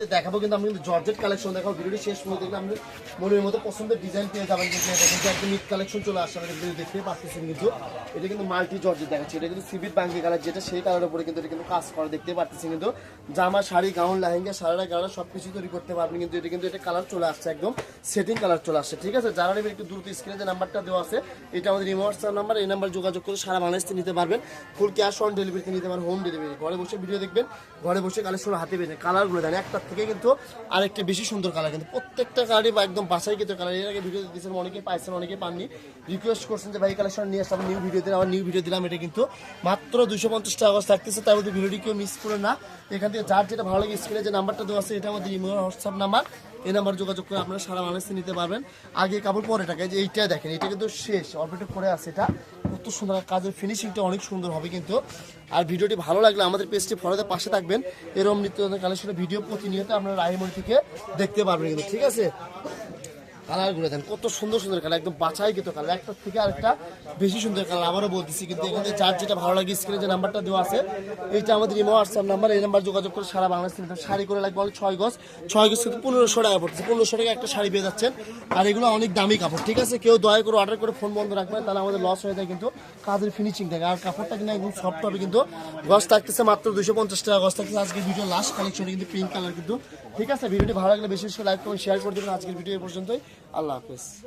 দেখাবো, কিন্তু আমি কিন্তু জর্জেট কালেকশন দেখাবো। ভিডিওটি শেষ পর্যন্ত দেখলে আপনি মনের মতো পছন্দের ডিজাইন পেয়ে যাবেন। কিন্তু এটা কিন্তু একদম মিট কালেকশন চলে আসছে আমাদের ভিডিও দেখতে পাচ্ছেন কিন্তু। এটা কিন্তু মাল্টি জর্জেট দেখাচ্ছে। এটা কিন্তু সিভিট বাঙ্কি কালার যেটা সেই কালারের উপরে কিন্তু এটা কিন্তু কাজ করা দেখতে পাচ্ছেন কিন্তু। জামা, শাড়ি গাউন লেহেঙ্গা সারারা গাড়া সব কিছু তৈরি করতে পারবেন কিন্তু। এটা কিন্তু এটা কালার চলে আসছে, একদম সেটিং কালার চলে আসছে, ঠিক আছে? যারা নেবেন একটু দ্রুত স্ক্রিনে যে নাম্বারটা দেওয়া আছে, এটা আমাদের ইমোয়াটসঅ্যাপ নাম্বার এই নাম্বার যোগাযোগ করে সারা বাংলাদেশ নিতে পারবেন। ফুল ক্যাশ অন ডেলিভারিতে নিতে পারবেন হোম ডেলিভারি ঘরে বসে ভিডিও দেখবেন, ঘরে বসে কালেকশন হাতে পেয়ে কালারগুলো দেন একটার থেকে কিন্তু আরেকটা বেশি সুন্দর কালার কিন্তু প্রত্যেকটা কালারই একদম বাসাই কিন্তু কালারের আগে ভিডিও দিয়েছেন অনেকে পাইছেন অনেকে পাননি। রিকোয়েস্ট করছেন যে, ভাই কালেকশন নিয়ে আসতে নিউ ভিডিও দিলাম আবার নিউ ভিডিও দিলাম। এটা কিন্তু মাত্র দুশো পঞ্চাশ টাকা থাকতেছে, তার মধ্যে ভিডিওটি কেউ মিস করে না। এখান থেকে যার যেটা ভালো লাগে স্ক্রিনে যে নাম্বারটা দেওয়া আছে এটা আমাদের ইমো হোয়াটসঅ্যাপ নাম্বার এই নাম্বার যোগাযোগ করে আপনারা সারা বাংলাদেশে নিতে পারবেন। আগে কাপড় পরে টাকা যে এইটা দেখেন এটা কিন্তু শেষ অল্প একটু করে আছে এটা। কত সুন্দর কাজের ফিনিশিংটা অনেক সুন্দর হবে কিন্তু। আর ভিডিওটি ভালো লাগলে আমাদের পেজটি ফলোতে পাশে থাকবেন। এরকম নিত্য কালেকশনের ভিডিও প্রতিনিয়ত আপনারা রাহিমণি থেকে দেখতে পারবেন কিন্তু, ঠিক আছে? কালারগুলো দেন কত সুন্দর সুন্দর কালার, একদম বাছাই কিন্তু কালার। একটা থেকে আরেকটা বেশি সুন্দর কালার আবারও বলতেছি, কিন্তু এখানে যার যেটা ভালো লাগে স্ক্রিনে যে নাম্বারটা দেওয়া আছে, এইটা আমাদের ইমো হোয়াটসঅ্যাপ নাম্বার এই নাম্বার যোগাযোগ করে সারা বাংলাদেশ শাড়ি করে লাগবে ছয় গজ। ছয় গজ কিন্তু পনেরোশো টাকা পড়তেছে, পনেরোশো টাকা একটা শাড়ি পেয়ে যাচ্ছেন। আর এগুলো অনেক দামি কাপড়, ঠিক আছে? কেউ দয়া করে অর্ডার করে ফোন বন্ধ রাখবেন, তাহলে আমাদের লস হয়ে যায় কিন্তু কাজের ফিনিশিং থাকে। আর কাপড়টা কিন্তু একদম সফট হবে কিন্তু, গজ থাকতেছে মাত্র দুশো পঞ্চাশ টাকা, গজ থাকতেছে আজকে ভিডিও লাস্ট কালেকশনে কিন্তু পিঙ্ক কালার কিন্তু, ঠিক আছে? ভিডিওটি ভালো লাগলে বেশি বেশি লাইক করুন শেয়ার করে দেবেন। আজকের ভিডিও পর্যন্তই। Allah Hafiz.